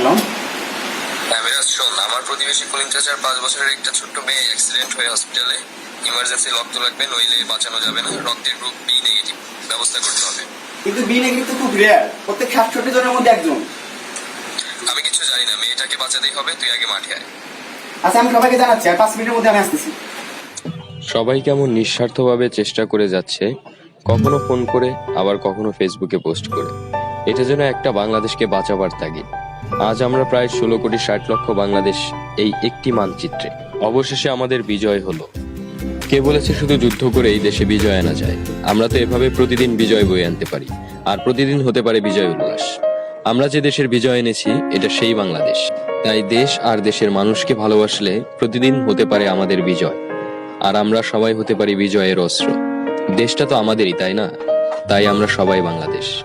Hello হ্যাঁ মিরাজ শোন আমার প্রতিবেশী কলিম চাচার পাঁচ বছরের একটা ছোট্ট মেয়ে অ্যাক্সিডেন্ট হয়ে হসপিটালে ইমার্জেন্সি রক্ত লাগবে নইলে বাঁচানো যাবে না। রক্তের গ্রুপ বি নেগেটিভ ব্যবস্থা করতে হবে। কিন্তু বি নেগেটিভ তো খুব রেয়ার প্রত্যেক সাতষট্টি জনের মধ্যে একজন। আমি কিছু জানি না মেয়েটাকে বাঁচাতেই হবে তুই আগে মাঠে আয়। আচ্ছা আমি সবাইকে জানাচ্ছি আর পাঁচ মিনিটের মধ্যে আমি আসতেছি। সবাই কেমন নিঃস্বার্থভাবে চেষ্টা করে যাচ্ছে কখনো ফোন করে আবার কখনো ফেসবুকে পোস্ট করে। এটা যেন একটা বাংলাদেশকে বাঁচাবার তাগিদ। আজ আমরা প্রায় ষোলো কোটি ষাট লক্ষ বাংলাদেশ এই একটি মানচিত্রে। অবশেষে আমাদের বিজয় হলো। কে বলেছে শুধু যুদ্ধ করে এই দেশে বিজয় আনা যায়? আমরা তো এভাবে প্রতিদিন বিজয় বয়ে আনতে পারি। আর প্রতিদিন হতে পারে বিজয় উল্লাস। আমরা যে দেশের বিজয় এনেছি, এটা সেই বাংলাদেশ। তাই দেশ আর দেশের মানুষকে ভালোবাসলে প্রতিদিন হতে পারে আমাদের বিজয়। আর আমরা সবাই হতে পারি বিজয়ের অস্ত্র। দেশটা তো আমাদেরই, তাই না? তাই আমরা সবাই বাংলাদেশ।